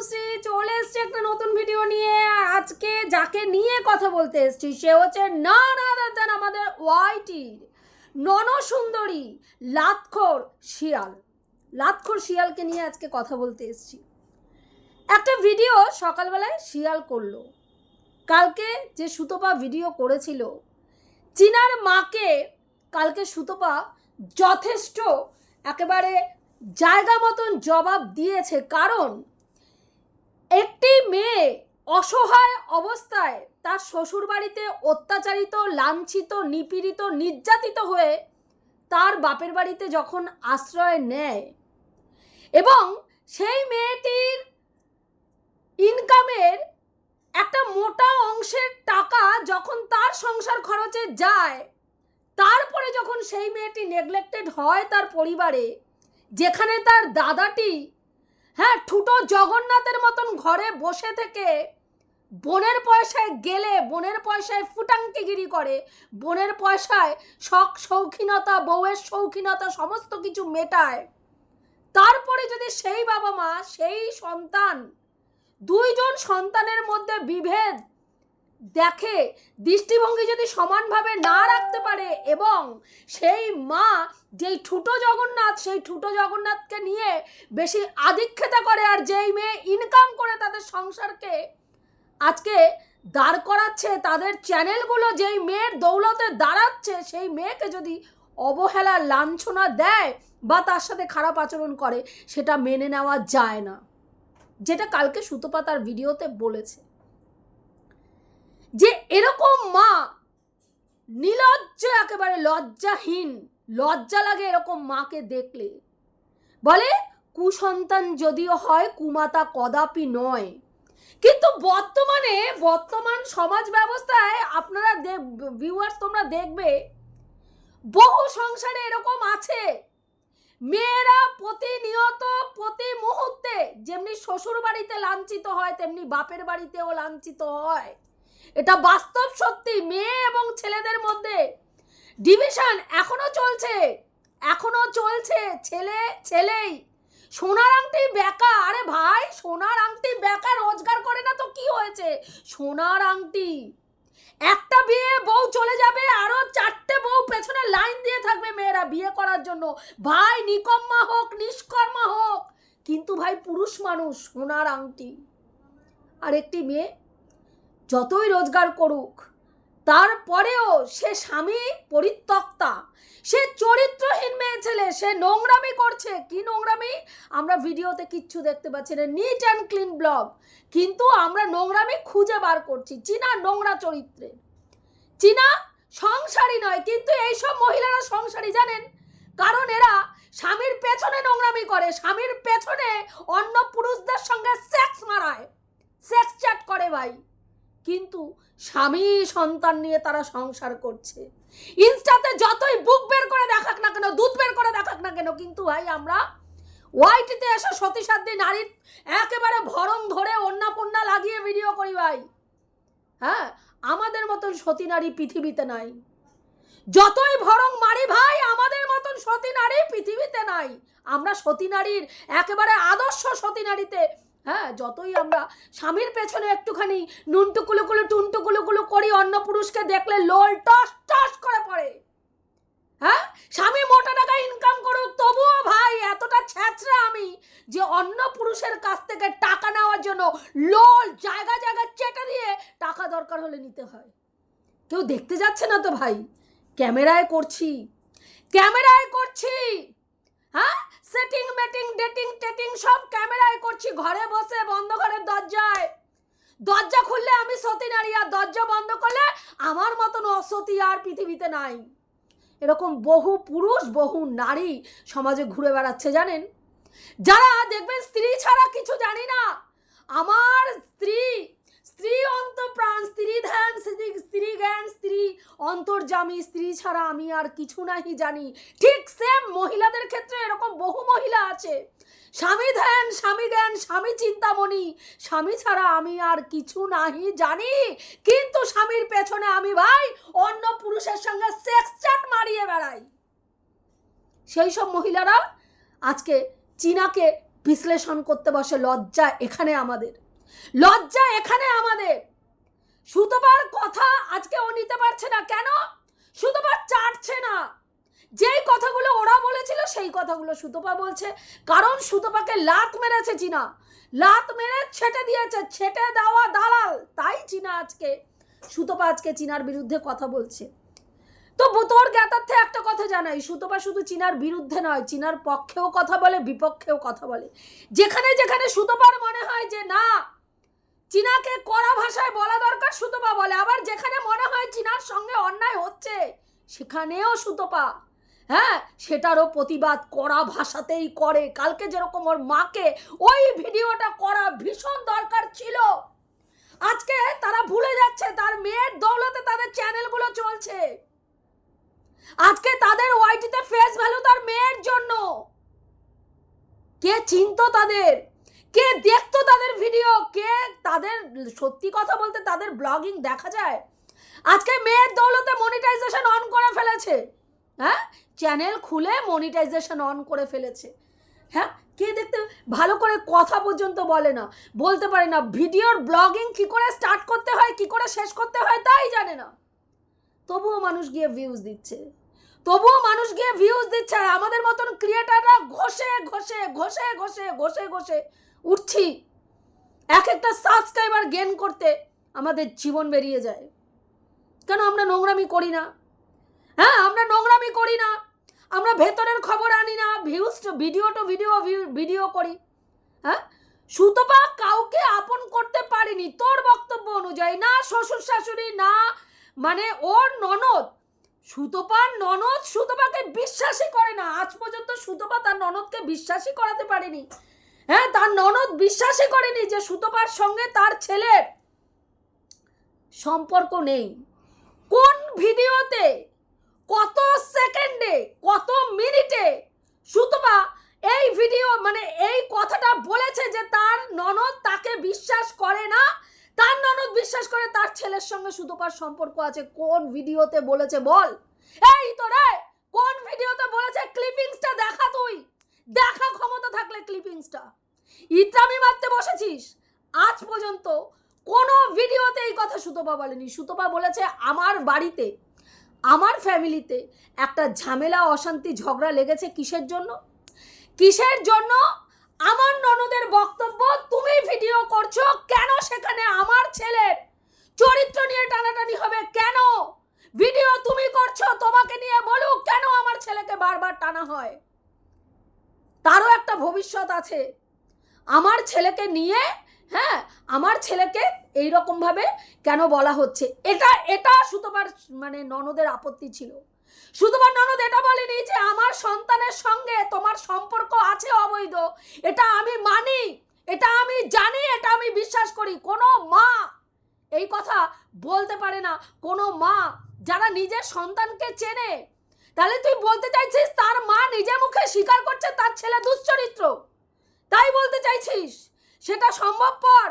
তনুশ্রী চলে এসছে একটা নতুন ভিডিও নিয়ে। আজকে যাকে নিয়ে কথা বলতে এসছি, সে হচ্ছে না না দাদা আমাদের ওয়াইটির ননসুন্দরী লাতখোর শিয়াল। লাতখোর শিয়ালকে নিয়ে আজকে কথা বলতে এসছি। একটা ভিডিও সকালবেলায় শিয়াল করল। কালকে যে সুতপা ভিডিও করেছিল, চিনার মাকে কালকে সুতপা যথেষ্ট একেবারে জায়গা মতন জবাব দিয়েছে। কারণ একটি মেয়ে অসহায় অবস্থায় তার শ্বশুরবাড়িতে অত্যাচারিত, লাঞ্ছিত, নিপীড়িত, নির্যাতিত হয়ে তার বাপের বাড়িতে যখন আশ্রয় নেয় এবং সেই মেয়েটির ইনকামের একটা মোটা অংশের টাকা যখন তার সংসার খরচে যায়, তারপরে যখন সেই মেয়েটি নেগলেক্টেড হয় তার পরিবারে, যেখানে তার দাদাটি হ্যাঁ ঠুটো জগন্নাথের মতন ঘরে বসে থেকে বোনের পয়সায় গেলে, বোনের পয়সায় ফুটাঙ্কিগিরি করে, বোনের পয়সায় শখ শৌখিনতা, বউয়ের শৌখিনতা সমস্ত কিছু মেটায়। তারপরে যদি সেই বাবা মা, সেই সন্তান, দুইজন সন্তানের মধ্যে বিভেদ দেখে দৃষ্টিভঙ্গি যদি সমানভাবে না রাখতে পারে এবং সেই মা যেই ঠুটো জগন্নাথ, সেই ঠুটো জগন্নাথকে নিয়ে বেশি আধিক্ষেতা করে আর যেই মেয়ে ইনকাম করে তাদের সংসারকে, আজকে দাঁড় করাচ্ছে, তাদের চ্যানেলগুলো যেই মেয়ের দৌলতে দাঁড়াচ্ছে, সেই মেয়েকে যদি অবহেলা, লাঞ্ছনা দেয় বা তার সাথে খারাপ আচরণ করে, সেটা মেনে নেওয়া যায় না। যেটা কালকে সুতপা তার ভিডিওতে বলেছে। যে এরকম মা নিলজ্জ একেবারে লজ্জাহীন, লজ্জা লাগে এরকম মাকে দেখলে। বলে, কুসন্তান যদিও হয়, কুমাতা কদাপি নয়। কিন্তু বর্তমানে, বর্তমান সমাজ ব্যবস্থায় আপনারা ভিউয়ার্স তোমরা দেখবে, বহু সংসারে এরকম আছে। মেয়েরা প্রতিনিয়ত, প্রতি মুহূর্তে যেমনি শ্বশুর বাড়িতে লাঞ্ছিত হয়, তেমনি বাপের বাড়িতেও লাঞ্ছিত হয়। এটা বাস্তব সত্যি, মেয়ে এবং ছেলেদের মধ্যে। ডিভিশন এখনও চলছে এখনও চলছে, ছেলে, ছেলেই। সোনার আংটি বেকা, আরে ভাই, সোনার আংটি বেকা রোজগার করে না তো কি হয়েছে? সোনার আংটি। একটা বিয়ে বউ চলে যাবে, আরও চারটে বউ পেছনে লাইন দিয়ে থাকবে মেয়েরা বিয়ে করার জন্য। ভাই, নিকম্মা হোক, নিষ্কর্মা হোক, কিন্তু ভাই পুরুষ মানুষ, সোনার আংটি। আর একটি মেয়ে যতই রোজগার করুক, তারপরেও সে স্বামী পরিত্যক্তা। সে চরিত্রহীন মেয়ে ছেলে, সে নোংরামি করছে। কি নোংরামি? আমরা ভিডিওতে কিচ্ছু দেখতে পাচ্ছি না। নিট অ্যান্ড ক্লিন ব্লগ কিন্তু আমরা নোংরামি খুঁজে বার করছি। চীনা নোংরা চরিত্রে। চীনা সংসারী নয়, কিন্তু এইসব মহিলারা সংসারী, জানেন? কারণ এরা স্বামীর পেছনে নোংরামি করে। স্বামীর পেছনে অন্য পুরুষদের সঙ্গে সেক্স মারায়। সেক্স চ্যাট করে ভাই। কিন্তু স্বামী সন্তান নিয়ে তারা সংসার করছে। ইনস্টাতে যতই বুক বের করে দেখাক না কেন, দুধ বের করে দেখাক না কেন, কিন্তু ভাই আমরা ওয়াইটিতে এসে, সতী সাধ্যী নারীর একেবারে ভরং ধরে অন্যা পন্যা লাগিয়ে ভিডিও করি ভাই। হ্যাঁ আমাদের মতন সতী নারী পৃথিবীতে নাই। যতই ভরং মারি ভাই, আমাদের মতন সতী নারী পৃথিবীতে নাই। আমরা সতী নারীর একেবারে আদর্শ সতী নারীতে হ্যাঁ যতই আমরা স্বামীর পেছনে একটুখানি নুনটুকুলো কুলো টুনটুকুলো কুলো করি, অন্য পুরুষকে দেখলে লোল টস টস করে পড়ে। হ্যাঁ স্বামী মোটা টাকা ইনকাম করুক, তবুও ভাই এতটা ছ্যাঁচড়া আমি যে অন্য পুরুষের কাছ থেকে টাকা নেওয়ার জন্য লোল জায়গা জায়গা চেটে দিয়ে টাকা দরকার হলে নিতে হয়। কেউ দেখতে যাচ্ছে না তো ভাই? ক্যামেরায় করছি। ক্যামেরায় করছি। হ্যাঁ সেটিং মেটিং ডেটিং টেটিং সব ক্যামেরায় করছি। ঘরে বসে, বন্ধ ঘরের দরজায়। দরজা খুললে আমি সতী নারী, আর দরজা বন্ধ করলে আমার মতন অসতী আর পৃথিবীতে নাই। এরকম বহু পুরুষ, বহু নারী সমাজে ঘুরে বেড়াচ্ছে, জানেন? যারা দেখবেন, স্ত্রী ছাড়া কিছু জানি না। আমার স্ত্রী স্ত্রী অন্তপ্রাণ, স্ত্রী ধ্যান, স্ত্রী জ্ঞান, স্ত্রী অন্তর্জামী স্ত্রী ছাড়া আমি আর কিছু নাহি জানি। ঠিক সেম মহিলাদের ক্ষেত্রে এরকম বহু মহিলা আছে। স্বামী ধ্যান, স্বামী জ্ঞান, স্বামী চিন্তামণি, স্বামী ছাড়া আমি আর কিছু নাহি জানি। কিন্তু স্বামীর পেছনে আমি ভাই অন্য পুরুষের সঙ্গে সেক্স চ্যাট মারিয়ে বেড়াই। সেই সব মহিলারা আজকে চীনাকে বিশ্লেষণ করতে বসে, লজ্জা এখানে আমাদের। লজ্জা এখানে আমাদের। সুতোবার কথা আজকে ও নিতে পারছে না। কেন? সুতোবার চাটছে না। যেই কথাগুলো ওরা বলেছিল, সেই কথাগুলো সুতোপা বলছে। কারণ সুতোপাকে লাত মেরেছে চীনা। লাত মেরে ছেটে দিয়েছে। ছেটে দেওয়া দালাল। তাই চীনা আজকে, সুতোপা আজকে চীনার বিরুদ্ধে কথা বলছে। তো তোর জ্ঞাতার্থে একটা কথা জানাই। সুতোপা শুধু চীনার বিরুদ্ধে নয়, চীনার পক্ষেও কথা বলে, বিপক্ষেও কথা বলে। যেখানে যেখানে সুতোপার মনে হয় যে না চীনাকে কড়া ভাষায় বলা দরকার, সুতোপা বলে। আবার যেখানে মনে হয় চীনার সঙ্গে অন্যায় হচ্ছে, সেখানেও সুতোপা। হ্যাঁ সেটারও প্রতিবাদ করা ভাষাতেই করে। কালকে যেরকম ওর মাকে ওই ভিডিওটা করা ভীষণ দরকার ছিল। আজকে তারা ভুলে যাচ্ছে, তার মেয়ের দৌলতে তাদের চ্যানেলগুলো চলছে। আজকে তাদের ওয়াইটিতে ফেস ভ্যালু তার মেয়ের জন্য। কে চিনতো তাদের? কে দেখতো তাদের ভিডিও কে তাদের সত্যি কথা বলতে তাদের ব্লগিং দেখা যায়? আজকে মেয়ের দৌলতে মনিটাইজেশন অন করে ফেলেছে। হ্যাঁ? চ্যানেল খুলে মনিটাইজেশন অন করে ফেলেছে। হ্যাঁ? কে দেখতে ভালো করে কথা পর্যন্ত বলে না। বলতে পারে না, ভিডিওর ব্লগিং কি করে স্টার্ট করতে হয়, কি করে শেষ করতে হয় তাই জানে না। তবুও মানুষ গিয়ে ভিউজ দিচ্ছে। তবুও মানুষ গিয়ে ভিউজ দিচ্ছে আর আমাদের মতন ক্রিয়েটাররা ঘষে ঘষে ঘষে ঘষে ঘষে ঘষে উঠছি। এক একটা সাবস্ক্রাইবার গেন করতে আমাদের জীবন বেরিয়ে যায়। কেন আমরা নোংরামি করি না? হ্যাঁ আমরা নোংরামি করি না। আমরা ভেতরের খবর আনি না views video to video video করি। হ্যাঁ? সুতপা কাউকে আপন করতে পারিনি। তোর বক্তব্য অনুযায়ী, না শ্বশুর শাশুড়ি, না মানে ওর ননদ। সুতপার ননদ সুতপাকে বিশ্বাসই করে না। আজ পর্যন্ত সুতপা তার ননদকে বিশ্বাসই করাতে পারেনি। হ্যাঁ তার ননদ বিশ্বাসই করেনি যে সুতপার সঙ্গে তার ছেলের সম্পর্ক নেই। কোন ভিডিওতে, কত সেকেন্ডে, কত মিনিটে সুতপা এই ভিডিও মানে এই কথাটা বলেছে যে তার ননদ তাকে বিশ্বাস করে না? তার ননদ বিশ্বাস করে তার ছেলের সঙ্গে সুতপার সম্পর্ক আছে। কোন ভিডিওতে বলেছে বল? এই তো রে, কোন ভিডিওতে বলেছে? ক্লিপিংসটা দেখা তুই। দেখা ক্ষমতা থাকলে ক্লিপিংসটা ইত্রামি মারতে বসেছিস? আজ পর্যন্ত কোনো ভিডিওতে এই কথা সুতপা বলেনি। সুতপা বলেছে, আমার বাড়িতে, আমার ফ্যামিলিতে একটা ঝামেলা, অশান্তি, ঝগড়া লেগেছে কিসের জন্য? কিসের জন্য? আমার ননদের বক্তব্য তুমি ভিডিও করছ কেন সেখানে আমার ছেলের? চরিত্র নিয়ে টানাটানি হবে কেন? ভিডিও তুমি করছ, তোমাকে নিয়ে বলুক কেন আমার ছেলেকে বারবার টানা হয়? তারও একটা ভবিষ্যৎ আছে। আমার ছেলেকে নিয়ে হ্যাঁ আমার ছেলেকে এই রকম ভাবে কেন বলা হচ্ছে? এটা এটা সুতোবার মানে ননদের আপত্তি ছিল। সুতোবার ননদ এটা বলেনি যে আমার সন্তানের সঙ্গে তোমার সম্পর্ক আছে অবৈধ। এটা আমি মানি, এটা আমি জানি, এটা আমি বিশ্বাস করি। কোনো মা এই কথা বলতে পারে না। কোনো মা যারা নিজের সন্তানকে চেনে তাহলে তুই বলতে চাইছিস তার মা নিজে মুখে স্বীকার করছে তার ছেলে দুশ্চরিত্র? তাই বলতে চাইছিস? সেটা সম্ভবপর।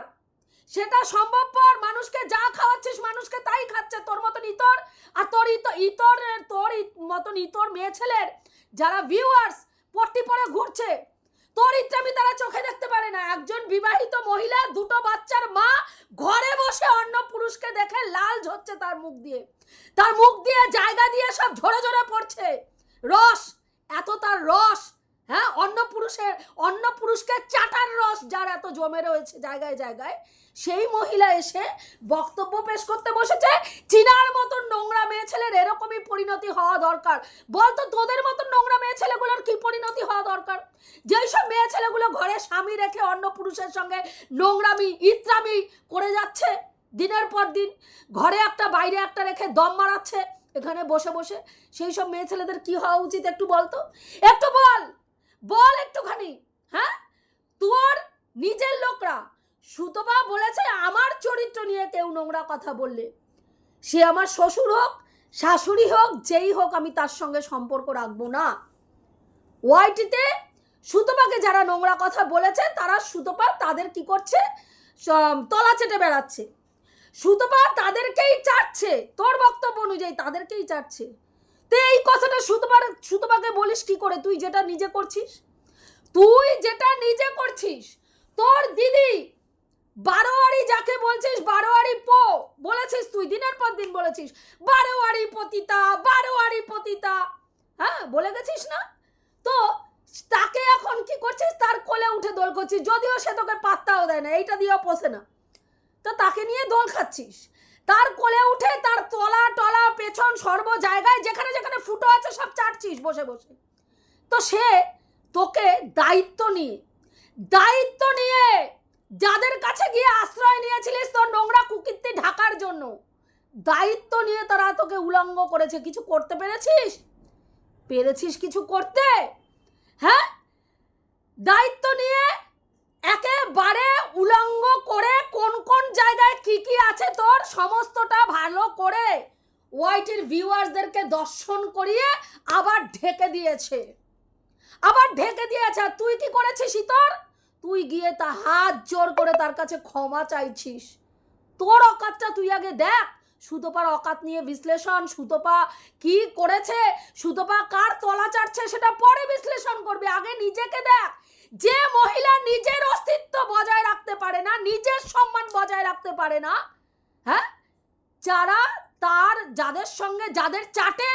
সেটা সম্ভবপর। মানুষকে যা খাওয়াচ্ছিস মানুষকে তাই খাচ্ছে। তোর মতন ইতর আর তোর ইতর তোর মতন ইতর মেয়ে ছেলের যারা ভিউয়ার্স পট্টি পরে ঘুরছে, তোর ইচ্ছামি তারা চোখে দেখতে পারে না। একজন বিবাহিত মহিলা, দুটো বাচ্চার মা, ঘরে বসে অন্য পুরুষকে দেখে লাল ঝরছে তার মুখ দিয়ে। তার মুখ দিয়ে জায়গা দিয়ে সব ঝরে ঝরে পড়ছে। রস, এত তার রস হ্যাঁ? অন্য পুরুষের অন্য পুরুষকে চাটার রস যার এত জমে রয়েছে জায়গায় জায়গায়, সেই মহিলা এসে বক্তব্য পেশ করতে বসেছে। চিনার মতন নোংরা মেয়ে ছেলের এরকমই পরিণতি হওয়া দরকার। বলতো, তোদের মতন নোংরা মেয়ে ছেলেগুলোর কি পরিণতি হওয়া দরকার? যেই সব মেয়ে ছেলেগুলো ঘরে স্বামী রেখে অন্য পুরুষের সঙ্গে নোংরামি, ইত্রামি করে যাচ্ছে দিনের পর দিন ঘরে একটা, বাইরে একটা রেখে দম মারাচ্ছে, এখানে বসে বসে। সেই সব মেয়ে ছেলেদের কি হওয়া উচিত একটু বলতো একটু বল! বল একটুখানি হ্যাঁ? তোর নিজের লোকরা, সুতপা বলেছে আমার চরিত্র নিয়ে কেউ নোংরা কথা বললে। সে আমার শ্বশুর হোক, শাশুড়ি হোক, যেই হোক, আমি তার সঙ্গে সম্পর্ক রাখব না। ওয়াইটিতে সুতপাকে যারা নোংরা কথা বলেছে, তারা সুতপা তাদের কি করছে? তলা চেটে বেড়াচ্ছে। সুতপা তাদেরকেই চাটছে তোর বক্তব্য অনুযায়ী তাদেরকেই চাটছে তো এই কথাটা সুতপার, সুতপাকে বলিস কি করে? তুই যেটা নিজে করছিস, তুই যেটা নিজে করছিস, তোর দিদি বারোয়ারি যাকে বলছিস, বারোয়ারি পো বলেছিস তুই, দিনের পর দিন বলেছিস, বারোয়ারি পতিতা বারোয়ারি পতিতা। হ্যাঁ বলে গেছিস না? তো তাকে এখন কি করছিস? তার কোলে উঠে দোল করছিস, যদিও সে তোকে পাত্তাও দেয় না, এইটা দিয়েও পোষে না। তো তাকে নিয়ে দোল খাচ্ছিস। তার কোলে উঠে তার তলা টলা পেছন সর্ব জায়গায় যেখানে যেখানে ফুটো আছে সব চাটছিস বসে বসে। তো সে তোকে দায়িত্ব নিয়ে দায়িত্ব নিয়ে যাদের কাছে গিয়ে আশ্রয় নিয়েছিলিস তোর নোংরা কুকীর্তি ঢাকার জন্য, দায়িত্ব নিয়ে তারা তোকে উলঙ্গ করেছে। কিছু করতে পেরেছিস? পেরেছিস কিছু করতে? হ্যাঁ? দায়িত্ব নিয়ে একেবারে উলঙ্গ করে কোন কোন জায়গায় কি কি আছে তোর, সমস্তটা ভালো করে ওয়াইটির ভিউয়ার্সদেরকে দর্শন করিয়ে আবার ঢেকে দিয়েছে। আবার ঢেকে দিয়েছে, আর তুই কি করেছিস তোর তুই গিয়ে তা হাত জোর করে তার কাছে ক্ষমা চাইছিস। তোর অকাতটা তুই আগে দেখ, সুতোপার অকাত নিয়ে বিশ্লেষণ, সুতোপা কি করেছে, সুতোপা কার তলা চাটছে সেটা পরে বিশ্লেষণ করবে, আগে নিজেকে দেখ। যে মহিলা নিজের অস্তিত্ব বজায় রাখতে পারে না, নিজের সম্মান বজায় রাখতে পারে না হ্যাঁ? যারা তার, যাদের সঙ্গে, যাদের চাটে,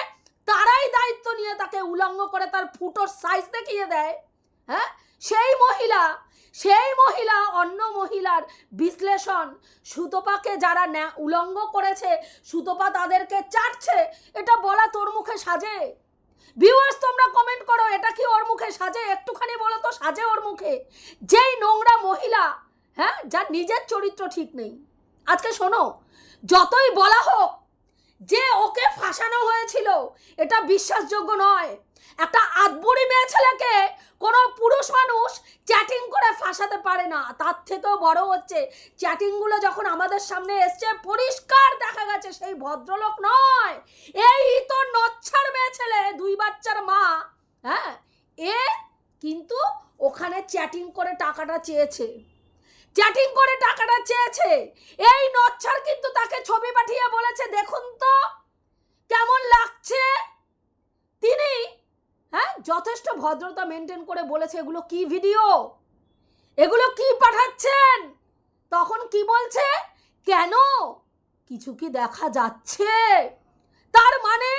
তারাই দায়িত্ব নিয়ে তাকে উলঙ্গ করে তার ফুটোর সাইজ দেখিয়ে দেয় হ্যাঁ? সেই মহিলা সেই মহিলা অন্য মহিলার বিশ্লেষণ, সুতপাকে যারা উলঙ্গ করেছে, সুতপা তাদেরকে চাটছে, এটা বলা তোর মুখে সাজে। ভিউয়ার্স তোমরা কমেন্ট করো, এটা কি ওর মুখে সাজে? একটুখানি বলো তো, সাজে ওর মুখে। যেই নোংরা মহিলা হ্যাঁ যার নিজের চরিত্র ঠিক নেই। আজকে শোনো, যতই বলা হোক, যে ওকে ফাঁসানো হয়েছিল, এটা বিশ্বাসযোগ্য নয়। একটা আদবুড়ি মেয়ে ছেলেকে কোনো পুরুষ মানুষ চ্যাটিং করে ফাঁসাতে পারে না। তার থেকেও বড় হচ্ছে চ্যাটিংগুলো যখন আমাদের সামনে এসছে, পরিষ্কার দেখা গেছে সেই ভদ্রলোক নয়। এই তো নচ্ছার মেয়ে ছেলে, দুই বাচ্চার মা হ্যাঁ? এ কিন্তু ওখানে চ্যাটিং করে টাকাটা চেয়েছে। চ্যাটিং করে টাকাটা চেয়েছে। এই নচ্ছার কিন্তু তাকে ছবি পাঠিয়ে বলেছে, দেখুন তো, কেমন লাগছে? তিনি হ্যাঁ যথেষ্ট ভদ্রতা মেনটেন করে বলেছে এগুলো কি ভিডিও এগুলো কি পাঠাচ্ছেন? তখন কি বলছে? কেন? কিছু কি দেখা যাচ্ছে? তার মানে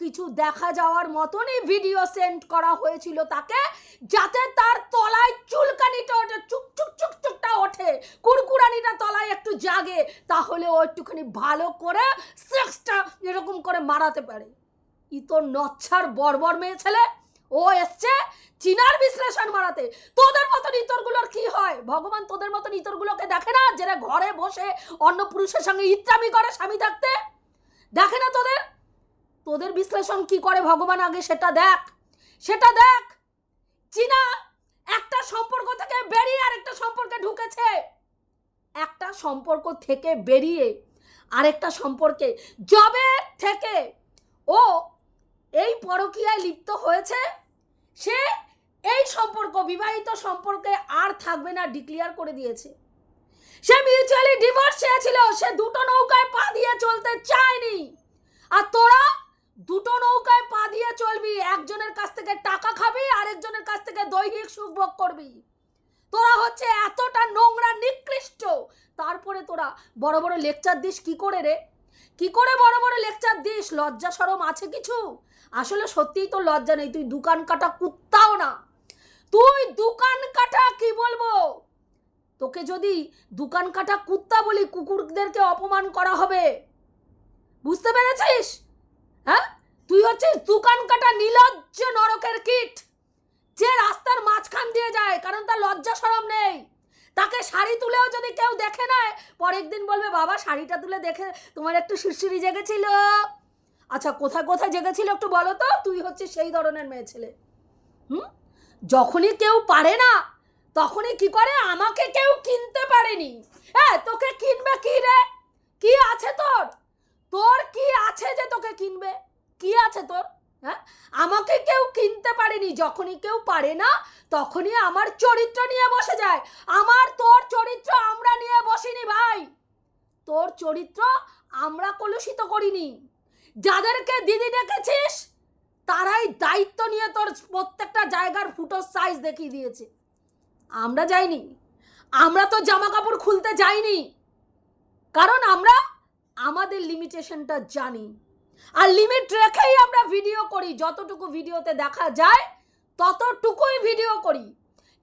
কিছু দেখা যাওয়ার মতনই ভিডিও সেন্ড করা হয়েছিল তাকে, যাতে তার তলায় চুলকানিটা ওঠে, চুক চুক চুক, চুকটা ওঠে, কুরকুরানিটা তলায় একটু জাগে, তাহলে ও একটুখানি ভালো করে সেক্সটা এরকম করে মারাতে পারে। ই তো নচ্ছার বর্বর মেয়ে ছেলে। ও এসছে চিনার বিশ্লেষণ মারাতে তোদের মতন ইতরগুলোর কি হয়? ভগবান তোদের মতন ইতরগুলোকে দেখে না? যারা ঘরে বসে অন্য পুরুষের সঙ্গে ইত্রামি করে স্বামী থাকতে? দেখে না তোদের? তোদের বিশ্লেষণ কি করে ভগবান আগে? সেটা দেখ। সেটা দেখ। চীনা, একটা সম্পর্ক থেকে বেরিয়ে আরেকটা সম্পর্কে ঢুকেছে। একটা সম্পর্ক থেকে বেরিয়ে আরেকটা সম্পর্কে জবে থেকে ও এই পরকীয়ায় লিপ্ত হয়েছে? সে এই সম্পর্ক, বিবাহিত সম্পর্কে আর থাকবে না ডিক্লিয়ার করে দিয়েছে। সে মিউচুয়ালি ডিভোর্স চেয়েছিল, সে দুটো নৌকায় পা দিয়ে চলতে চায়নি। আর তোরা দুটো নৌকায় পা দিয়ে চলবি, একজনের কাছ থেকে টাকা খাবি, আরেকজনের কাছ থেকে দৈহিক সুখ ভোগ করবি। তোরা হচ্ছে এতটা নোংরা, নিকৃষ্ট। তারপরে তোরা বড় বড় লেকচার দিস, কি করে রে? কি করে বড় বড় লেকচার দিস? লজ্জা সরম আছে কিছু? আসলে সত্যিই তো লজ্জা নেই, তুই দোকান কাটা কুত্তাও না। তুই দোকান কাটা কি বলব? তোকে যদি দোকান কাটা কুত্তা বলি, কুকুরদেরকে অপমান করা হবে। বুঝতে পেরেছিস? হ্যাঁ? তুই হচ্ছিস দোকান কাটা নীলজ্জ নরকের কিট, যে রাস্তার মাঝখান দিয়ে যায়, কারণ তার লজ্জা সরম নেই। তাকে শাড়ি তুলেও যদি কেউ দেখে নেয়, পরের দিন বলবে, বাবা, শাড়িটা তুলে দেখে তোমার একটু শিরশিরি জেগেছিল। আচ্ছা কোথায় কোথায় জেগেছিল একটু বলো তো? তুই হচ্ছে সেই ধরনের মেয়ে ছেলে। হুম? যখনই কেউ পারে না, তখনই কি করে? আমাকে কেউ কিনতে পারেনি। হ্যাঁ তোকে কিনবে কি রে? কি আছে তোর? তোর কি আছে যে তোকে কিনবে? কি আছে তোর? হ্যাঁ? আমাকে কেউ কিনতে পারেনি। যখনই কেউ পারে না, তখনই আমার চরিত্র নিয়ে বসে যায়। আমার, তোর চরিত্র আমরা নিয়ে বসিনি ভাই। তোর চরিত্র আমরা কলুষিত করিনি। যাদেরকে দিদি ডেকেছিস তারাই দায়িত্ব নিয়ে তোর প্রত্যেকটা জায়গার ফুটোর সাইজ দেখিয়ে দিয়েছে। আমরা যাইনি। আমরা তো জামা কাপড় খুলতে যাইনি। কারণ আমরা আমাদের লিমিটেশনটা জানি। আর লিমিট রেখেই আমরা ভিডিও করি। যতটুকু ভিডিওতে দেখা যায়, ততটুকুই ভিডিও করি।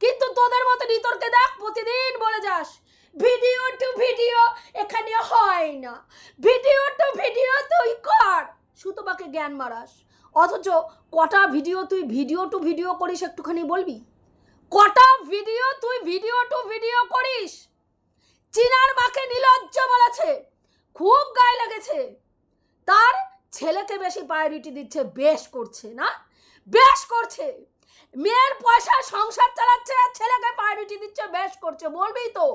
কিন্তু তোদের মতো নিতরকে দেখ, প্রতিদিন বলে যাস। ভিডিও টু ভিডিও এখানে হয় না। ভিডিও টু ভিডিও তুই কর। সুতোপাকে জ্ঞান মারাস। অথচ কটা ভিডিও তুই ভিডিও টু ভিডিও করিস একটুখানি বলবি? কটা ভিডিও তুই ভিডিও টু ভিডিও করিস? চিনার মাকে নিলজ্জ বলেছে। খুব গায়ে লেগেছে। তার ছেলেকে বেশি প্রায়োরিটি দিচ্ছে, বেশ করছে না? বেশ করছে। মেয়ের পয়সা সংসার চালাচ্ছে, ছেলেকে প্রায়োরিটি দিচ্ছে, বেশ করছে, বলবি তো?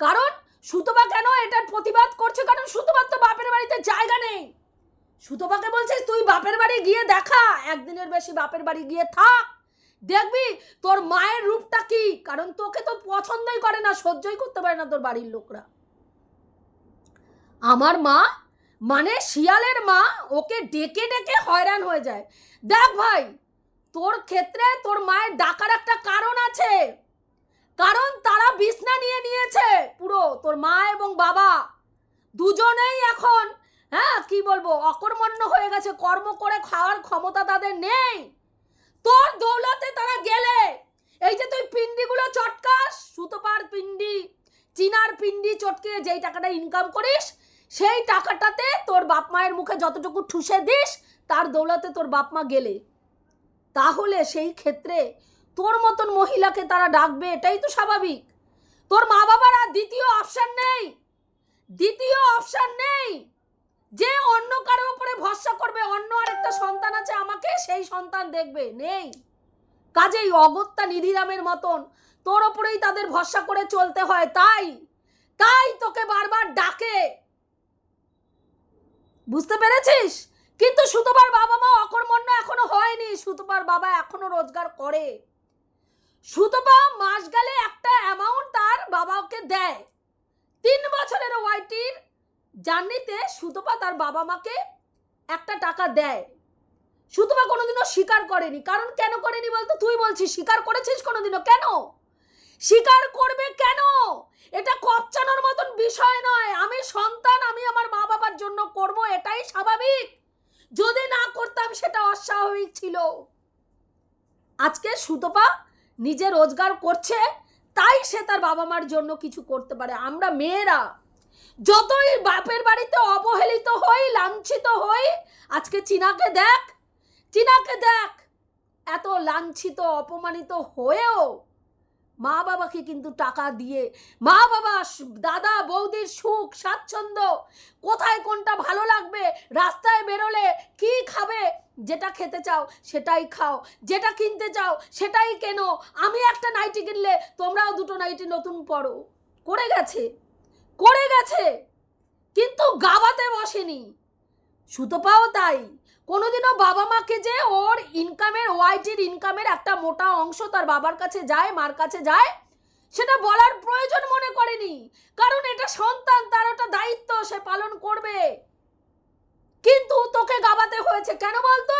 কারণ সুতপা কেন এটার প্রতিবাদ করছে? কারণ সুতপার তো বাপের বাড়িতে জায়গা নেই। সুতপাকে বলছিস তুই বাপের বাড়ি গিয়ে দেখা। একদিনের বেশি বাপের বাড়ি গিয়ে থাক। দেখবি তোর মায়ের রূপটা কি? কারণ তোকে তো পছন্দই করে না, সহ্যই করতে পারে না তোর বাড়ির লোকরা। আমার মা মানে শিয়ালের মা, ওকে ডেকে ডেকে হয়রান হয়ে যায়। দেখ ভাই, তোর ক্ষেত্রে তোর মায়ের ডাকার একটা কারণ আছে। কারণ তারা বিছনা নিয়ে নিয়েছে পুরো, তোর মা এবং বাবা। দুজনেই এখন হ্যাঁ কি বলব, অকর্মণ্য হয়ে গেছে, কর্ম করে খাওয়ার ক্ষমতা তাদের নেই। তোর দৌলতে তারা গেলে, এই যে তুই পিন্ডিগুলো চটকাস, সুতোপার পিন্ডি, চিনার পিন্ডি চটকে যেই টাকাটা ইনকাম করিস, সেই টাকাটাতে তোর বাপ মায়ের মুখে যতটুকু ঠুসে দিস, তার দৌলতে তোর বাপ মা গেলে। তাহলে সেই ক্ষেত্রে তোর মতন মহিলাকে তারা ডাকবে, এটাই তো স্বাভাবিক। তোর মা বাবার আর দ্বিতীয় অপশান নেই। দ্বিতীয় অপশান নেই। যে অন্য কারও উপরে ভরসা করবে, অন্য আরেকটা সন্তান আছে আমাকে, সেই সন্তান দেখবে, নেই। কাজেই অগত্যা নিধিরামের মতন তোর ওপরেই তাদের ভরসা করে চলতে হয়, তাই তাই তোকে বারবার ডাকে। বুঝতে পেরেছিস? কিন্তু সুতোবার বাবা মা অকর্মণ্য এখনও হয়নি সুতোবার বাবা এখনও রোজগার করে। সুতোপা মাস গেলে একটা অ্যামাউন্ট তার বাবাকে দেয়। তিন বছরের ওয়াইটির জার্নিতে সুতোপা তার বাবা মাকে একটা টাকা দেয়। সুতোপা কোনোদিনও স্বীকার করেনি। কারণ কেন করেনি বলতো? তুই বলছিস, স্বীকার করেছিস কোনোদিনও? কেন? স্বীকার করবে কেন? এটা কপচানোর মতন বিষয় নয়। আমি সন্তান, আমি আমার মা বাবার জন্য করব, এটাই স্বাভাবিক। যদি না করতাম সেটা অস্বাভাবিক ছিল। আজকে সুতপা নিজে রোজগার করছে, তাই সে তার বাবা মার জন্য কিছু করতে পারে। আমরা মেয়েরা যতই বাপের বাড়িতে অবহেলিত হই, লাঞ্ছিত হই, আজকে চিনাকে দেখ চিনাকে দেখ, এত লাঞ্ছিত, অপমানিত হয়েও মা বাবাকে কিন্তু টাকা দিয়ে মা বাবা দাদা, বৌদির সুখ, স্বাচ্ছন্দ্য, কোথায় কোনটা ভালো লাগবে, রাস্তায় বেরোলে কি খাবে, যেটা খেতে চাও সেটাই খাও, যেটা কিনতে চাও সেটাই কেনো, আমি একটা নাইটি কিনলে তোমরাও দুটো নাইটি নতুন পরো। করে গেছে করে গেছে, কিন্তু গাবাতে বসেনি। সুতোপাও তাই। কোনোদিনও বাবা মাকে যে ওর ইনকামের ওয়াইটির ইনকামের একটা মোটা অংশ তার বাবার কাছে যায়, মার কাছে যায়, সেটা বলার প্রয়োজন মনে করেনি। কারণ এটা সন্তান, তার ওটা দায়িত্ব, সে পালন করবে। কিন্তু তোকে গাবাতে হয়েছে কেন বলতো?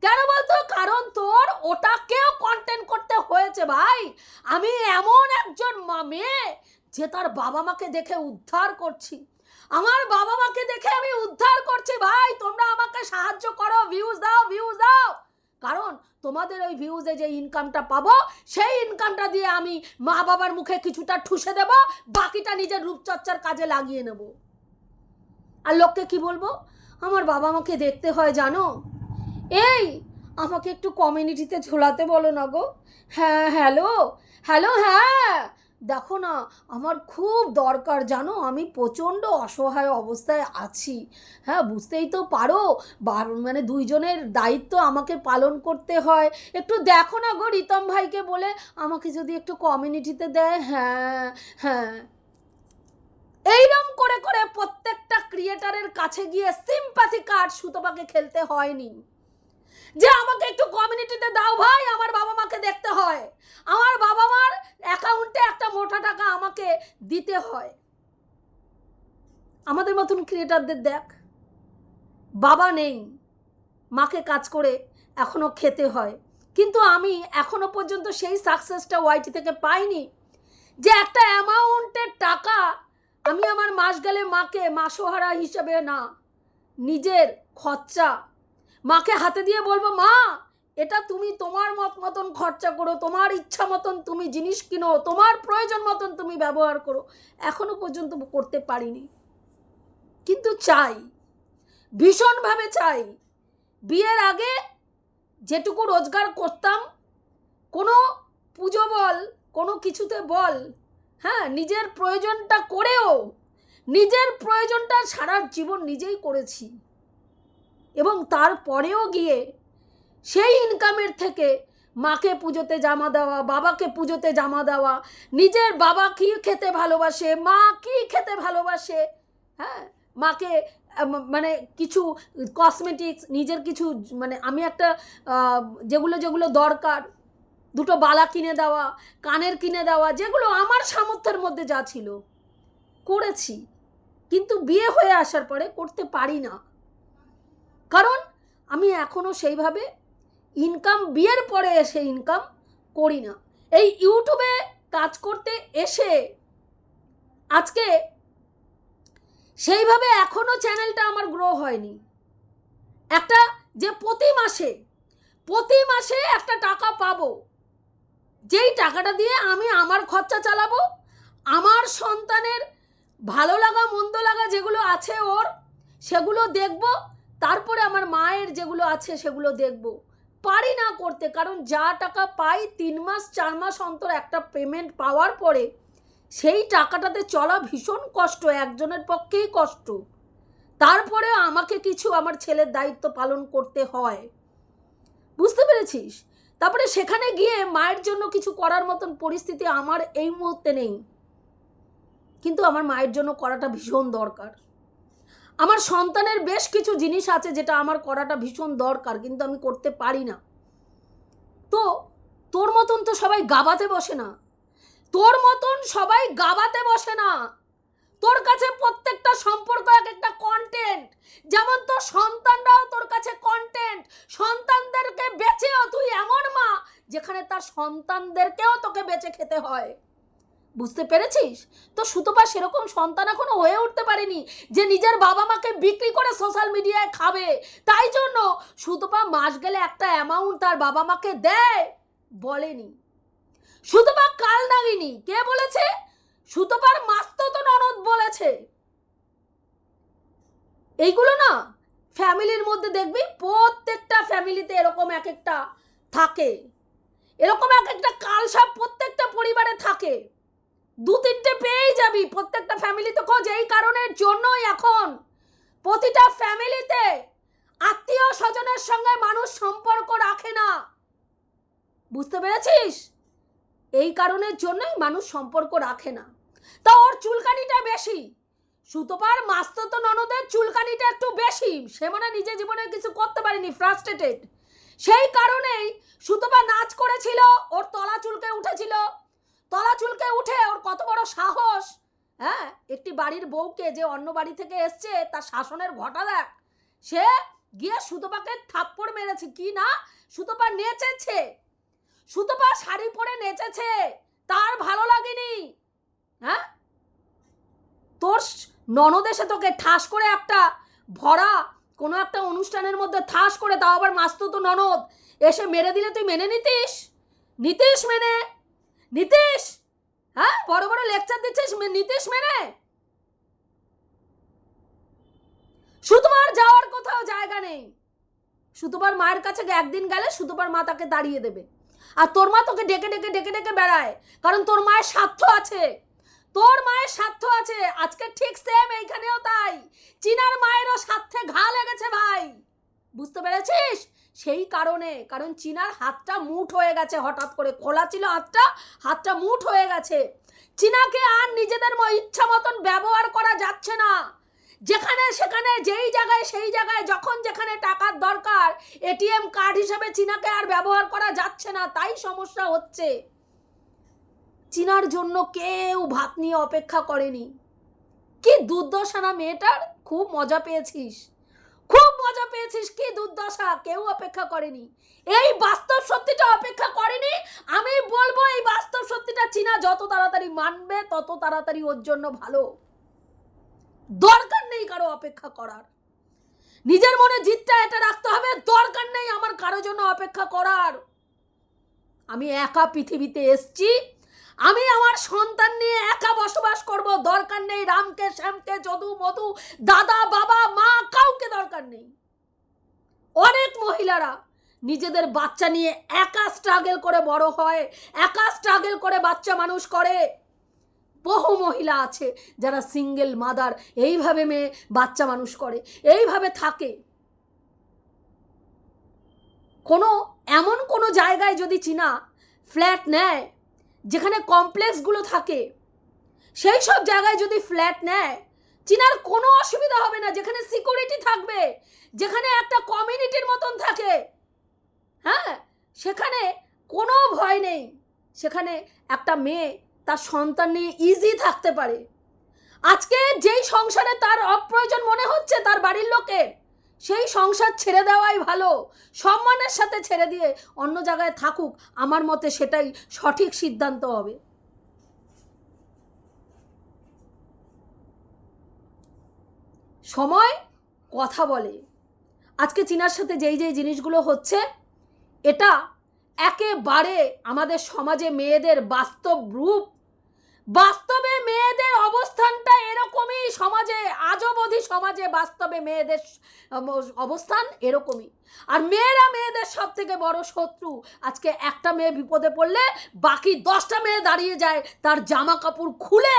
কেন বলতো? কারণ তোর ওটাকেও কন্টেন্ট করতে হয়েছে ভাই। আমি এমন একজন মা, মেয়ে যে তার বাবা মাকে দেখে উদ্ধার করছি। আমার বাবা মাকে দেখে আমি উদ্ধার করছি, ভাই। তোমরা আমাকে সাহায্য করো ভিউজ দাও ভিউজ দাও। কারণ তোমাদের ওই ভিউজে যে ইনকামটা পাবো, সেই ইনকামটা দিয়ে আমি মা বাবার মুখে কিছুটা ঠুসে দেব, বাকিটা নিজের রূপচর্চার কাজে লাগিয়ে নেব। আর লোককে কি বলব? আমার বাবা মাকে দেখতে হয়, জানো? এই, আমাকে একটু কমিউনিটিতে ঝোলাতে বলো না গো। হ্যাঁ হ্যালো হ্যালো হ্যাঁ। দেখো না, আমার খুব দরকার জানো, আমি প্রচণ্ড অসহায় অবস্থায় আছি। হ্যাঁ বুঝতেই তো পারো মানে দুইজনের দায়িত্ব আমাকে পালন করতে হয়। একটু দেখো না গো রিতম ভাইকে বলে, আমাকে যদি একটু কমিউনিটিতে দেয় হ্যাঁ হ্যাঁ। এইরম করে করে প্রত্যেকটা ক্রিয়েটারের কাছে গিয়ে সিম্পাথি কার্ড সুতোপাকে খেলতে হয়নি। যে আমাকে একটু কমিউনিটিতে দাও ভাই, আমার বাবা মাকে দেখতে হয়। আমার বাবা মার অ্যাকাউন্টে একটা মোটা টাকা আমাকে দিতে হয়। আমাদের মতন ক্রিয়েটারদের দেখ। বাবা নেই, মাকে কাজ করে এখনও খেতে হয়। কিন্তু আমি এখনও পর্যন্ত সেই সাকসেসটা ওয়াইটি থেকে পাইনি যে একটা অ্যামাউন্টের টাকা আমি আমার মাস গেলে মাকে মাসোহারা হিসাবে না, নিজের খরচা মাকে হাতে দিয়ে বলব, মা এটা তুমি তোমার মত মতন খরচা করো, তোমার ইচ্ছা মতন তুমি জিনিস কিনো, তোমার প্রয়োজন মতন তুমি ব্যবহার করো। এখনও পর্যন্ত করতে পারিনি। কিন্তু চাই, ভীষণভাবে চাই। বিয়ের আগে যেটুকু রোজগার করতাম, কোনো পুজো বল, কোনো কিছুতে বল হ্যাঁ নিজের প্রয়োজনটা করেও, নিজের প্রয়োজনটা সারা জীবন নিজেই করেছি। এবং তারপরেও গিয়ে সেই ইনকামের থেকে মাকে পুজোতে জামা দেওয়া, বাবাকে পুজোতে জামা দেওয়া, নিজের বাবা কী খেতে ভালোবাসে, মা কী খেতে ভালোবাসে হ্যাঁ? মাকে মানে কিছু কসমেটিক্স নিজের কিছু মানে আমি একটা যেগুলো যেগুলো দরকার, দুটো বালা কিনে দেওয়া, কানের কিনে দেওয়া, যেগুলো আমার সামর্থ্যের মধ্যে যা ছিল, করেছি। কিন্তু বিয়ে হয়ে আসার পরে করতে পারি না। কারণ আমি এখনও সেইভাবে ইনকাম বিয়ের পরে এসে ইনকাম করি না। এই ইউটিউবে কাজ করতে এসে আজকে সেইভাবে এখনও চ্যানেলটা আমার গ্রো হয়নি। একটা যে প্রতি মাসে প্রতি মাসে একটা টাকা পাবো, যেই টাকাটা দিয়ে আমি আমার খরচা চালাবো, আমার সন্তানের ভালো লাগা, মন্দ লাগা যেগুলো আছে ওর, সেগুলো দেখব, তারপরে আমার মায়ের যেগুলো আছে সেগুলো দেখব। পারি না করতে, কারণ যা টাকা পাই তিন মাস, চার মাস অন্তর একটা পেমেন্ট পাওয়ার পরে সেই টাকাটাতে চলা ভীষণ কষ্ট, একজনের পক্ষেই কষ্ট। তারপরে আমাকে কিছু আমার ছেলের দায়িত্ব পালন করতে হয়। বুঝতে পেরেছিস? তারপরে সেখানে গিয়ে মায়ের জন্য কিছু করার মতন পরিস্থিতি আমার এই মুহূর্তে নেই। কিন্তু আমার মায়ের জন্য করাটা ভীষণ দরকার। আমার সন্তানের বেশ কিছু জিনিস আছে যেটা আমার করাটা ভীষণ দরকার, কিন্তু আমি করতে পারি না। তো তোর মতন তো সবাই গাবাতে বসে না। তোর মতন সবাই গাবাতে বসে না। তোর কাছে প্রত্যেকটা সম্পর্ক এক একটা কন্টেন্ট যেমন তোর সন্তানরাও তোর কাছে কন্টেন্ট সন্তানদেরকে বেচেও তুই এমন মা, যেখানে তার সন্তানদেরকেও তোকে বেঁচে খেতে হয়। বুঝতে পেরেছিস? তো সুতপা সেরকম সন্তান এখনও হয়ে উঠতে পারেনি যে নিজের বাবা মাকে বিক্রি করে সোশ্যাল মিডিয়ায় খাবে। তাই জন্য সুতপা মাস গেলে একটা অ্যামাউন্ট তার বাবা মাকে দেয় বলেনি। সুতপা কাল নাগিনি, কে বলেছে? সুতপার মাস্তো তো ননদ বলেছে। এইগুলো না ফ্যামিলির মধ্যে দেখবি প্রত্যেকটা ফ্যামিলিতে এরকম এক একটা থাকে। এরকম এক একটা কালসাপ প্রত্যেকটা পরিবারে থাকে। দু তিনটে পেয়েই যাবি, প্রত্যেকটা ফ্যামিলিতে খোঁজ, এই কারণের জন্যই এখন। প্রতিটা ফ্যামিলিতে আত্মীয় স্বজনের সঙ্গে মানুষ সম্পর্ক রাখে না। বুঝতে পেরেছিস? এই কারণের জন্যই মানুষ সম্পর্ক রাখে না। তা ওর চুলকানিটা বেশি। সুতোপার মাস্তত ননদের চুলকানিটা একটু বেশি। সে মানে নিজে জীবনে কিছু করতে পারেনি ফ্রাস্ট্রেটেড সেই কারণেই সুতোপা নাচ করেছিল, ওর তলা চুলকে উঠেছিল। তলা চুলকে উঠে ওর কত বড় সাহস। হ্যাঁ একটি বাড়ির বউকে যে অন্য বাড়ি থেকে এসছে, তার শাসনের ঘটা দেখ। সে গিয়ে সুতোপাকে থাপ্পড় মেরেছে, কি না? সুতোপা নেচেছে। সুতোপা শাড়ি পরে নেচেছে। তার ভালো লাগেনি। হ্যাঁ? তোর স- ননদ এসে তোকে ঠাস করে একটা ভরা কোনো একটা অনুষ্ঠানের মধ্যে ঠাস করে, তাও আবার মাস্তো তো ননদ। এসে মেরে দিলে তুই মেনে নিতিস? নিতিস মেনে? নিতিস হ্যাঁ বড় বড় লেকচার দিচ্ছিস নিতিস মেনে সুতমার যাওয়ার কোথাও জায়গা নেই। সুতপার মায়ের কাছে একদিন গেলে সুতপার মা তাকে দাঁড়িয়ে দেবে। আর তোর মা তোকে ডেকে ডেকে ডেকে ডেকে বেড়ায়, কারণ তোর মায়ের স্বার্থ আছে। তোর মায়ের স্বার্থ আছে। আজকে ঠিক সেম এইখানেও তাই। চিনার মায়েরও স্বার্থে ঘা লেগেছে ভাই। বুঝতে পেরেছিস? সেই কারণে, কারণ চিনার হাতটা মুঠ হয়ে গেছে হঠাৎ করে, খোলা ছিল হাতটা হাতটা মুঠ হয়ে গেছে। চিনাকে আর নিজেদের ইচ্ছা মতন ব্যবহার করা যাচ্ছে না। যেখানে সেখানে, যেই জায়গায় সেই জায়গায়, যখন যেখানে টাকার দরকার এটিএম কার্ড হিসেবে চীনাকে আর ব্যবহার করা যাচ্ছে না, তাই সমস্যা হচ্ছে। চীনার জন্য কেউ ভাত নিয়ে অপেক্ষা করেনি। কি দুর্দশা না মেয়েটার? খুব মজা পেয়েছিস। খুব মজা পেয়েছিস, কি দুর্দশা, কেউ অপেক্ষা করেনি। এই বাস্তব সত্যিটা অপেক্ষা করেনি, আমি বলব এই বাস্তব সত্যিটা চীনা যত তাড়াতাড়ি মানবে, তত তাড়াতাড়ি ওর জন্য ভালো। দরকার নেই কারও অপেক্ষা করার। নিজের মনে জিতটা এটা রাখতে হবে, দরকার নেই আমার কারও জন্য অপেক্ষা করার। আমি একা পৃথিবীতে এসছি আমি আমার সন্তান নিয়ে একা বসবাস করব, দরকার নেই রামকে, শ্যামকে, যদু, মধু, দাদা, বাবা, মা, কাউকে দরকার নেই। অনেক মহিলারা নিজেদের বাচ্চা নিয়ে একা স্ট্রাগল করে বড় হয়, একা স্ট্রাগল করে বাচ্চা মানুষ করে। বহু মহিলা আছে যারা সিঙ্গেল মাদার এইভাবে মেয়ে বাচ্চা মানুষ করে, এইভাবে থাকে। কোনো, এমন কোনো জায়গায় যদি চীনা ফ্ল্যাট নেয় যেখানে কমপ্লেক্সগুলো থাকে, সেই সব জায়গায় যদি ফ্ল্যাট নেয়, চীনার কোনো অসুবিধা হবে না। যেখানে সিকিউরিটি থাকবে, যেখানে একটা কমিউনিটির মতন থাকে হ্যাঁ? সেখানে কোনো ভয় নেই। সেখানে একটা মেয়ে, তার সন্তান নিয়ে ইজি থাকতে পারে। আজকে যেই সংসারে তার অপ্রয়োজন মনে হচ্ছে, তার বাড়ির লোকের সেই সংসার ছেড়ে দেওয়াই ভালো। সম্মানের সাথে ছেড়ে দিয়ে অন্য জায়গায় থাকুক, আমার মতে সেটাই সঠিক সিদ্ধান্ত হবে। সময় কথা বলে। আজকে চীনার সাথে যেই যেই জিনিসগুলো হচ্ছে, এটা একেবারে আমাদের সমাজে মেয়েদের বাস্তব রূপ বাস্তবে মেয়েদের অবস্থানটা এরকমই সমাজে, আজবধি সমাজে বাস্তবে মেয়েদের অবস্থান এরকমই। আর মেয়েরা মেয়েদের সব থেকে বড় শত্রু। আজকে একটা মেয়ে বিপদে পড়লে বাকি দশটা মেয়ে দাঁড়িয়ে যায়, তার জামা কাপড় খুলে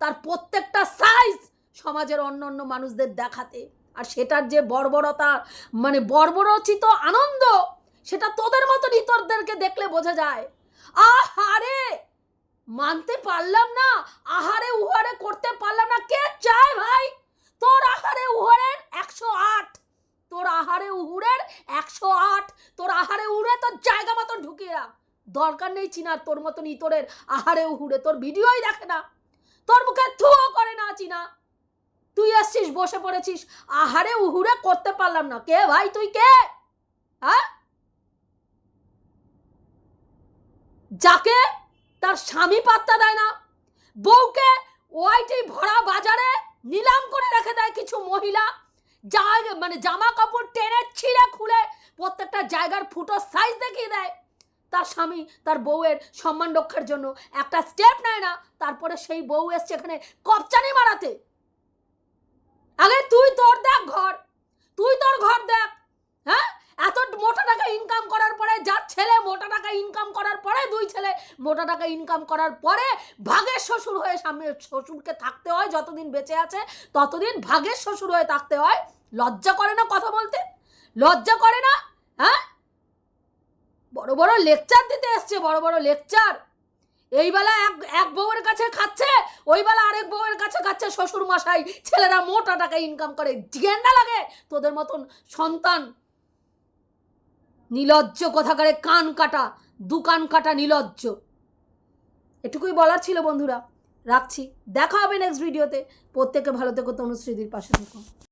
তার প্রত্যেকটা সাইজ সমাজের অন্য অন্য মানুষদের দেখাতে। আর সেটার যে বর্বরতা মানে বর্বরচিত আনন্দ, সেটা তোদের মতো ইতরদেরকে দেখলে বোঝা যায়। আহারে! মানতে পারলাম না, আহারে উহারে করতে পারলাম না। কে চায় ভাই? তোর আহারে উহারের একশো আট। তোর আহারে উহুরের একশো আট। তোর আহারে উহুরে তোর জায়গা মতন ঢুকিয়ে রাখ। দরকার নেই চিনার, তোর মতন ইতরের আহারে উহুরে তোর ভিডিওই দেখে না। তোর মুখে থুও করে না চিনা। তুই আসছিস বসে পড়েছিস। আহারে উহুরে করতে পারলাম না। কে ভাই তুই কে? হ্যাঁ? যাকে তার স্বামী পাত্তা দেয় না। বউকে ওয়াইটি ভরা বাজারে নিলাম করে রেখে দেয় কিছু মহিলা। যা মানে জামা কাপড় টেনে ছিঁড়ে খুলে প্রত্যেকটা জায়গার ফুটো সাইজ দেখিয়ে দেয়। তার স্বামী তার বউয়ের সম্মান রক্ষার জন্য একটা স্টেপ নেয় না। তারপরে সেই বউ এসছে এখানে কপচানি মারাতে। আগে তুই তোর দেখ ঘর। তুই তোর ঘর দেখ। হ্যাঁ? এত মোটা টাকা ইনকাম করার পরে, যার ছেলে মোটা টাকা ইনকাম করার পরে, দুই ছেলে মোটা টাকা ইনকাম করার পরে ভাগের শ্বশুর হয়ে সামনে শ্বশুরকে থাকতে হয়, যতদিন বেঁচে আছে, ততদিন ভাগের শ্বশুর হয়ে থাকতে হয়। লজ্জা করে না কথা বলতে? লজ্জা করে না? হ্যাঁ? বড় বড় লেকচার দিতে এসছে, বড় বড় লেকচার এই বেলা এক এক বউয়ের কাছে খাচ্ছে, ওই বেলা আরেক বউয়ের কাছে খাচ্ছে শ্বশুর মশাই ছেলেরা মোটা টাকা ইনকাম করে। গেন্ডা লাগে, তোদের মতন সন্তান নিলজ্জ কোথাকারে কান কাটা, দু কান কাটা নিলজ্জ। এটুকুই বলার ছিল বন্ধুরা। রাখছি। দেখা হবে নেক্সট ভিডিওতে প্রত্যেকে ভালো থেকো, তনুশ্রীদির পাশে থেকো।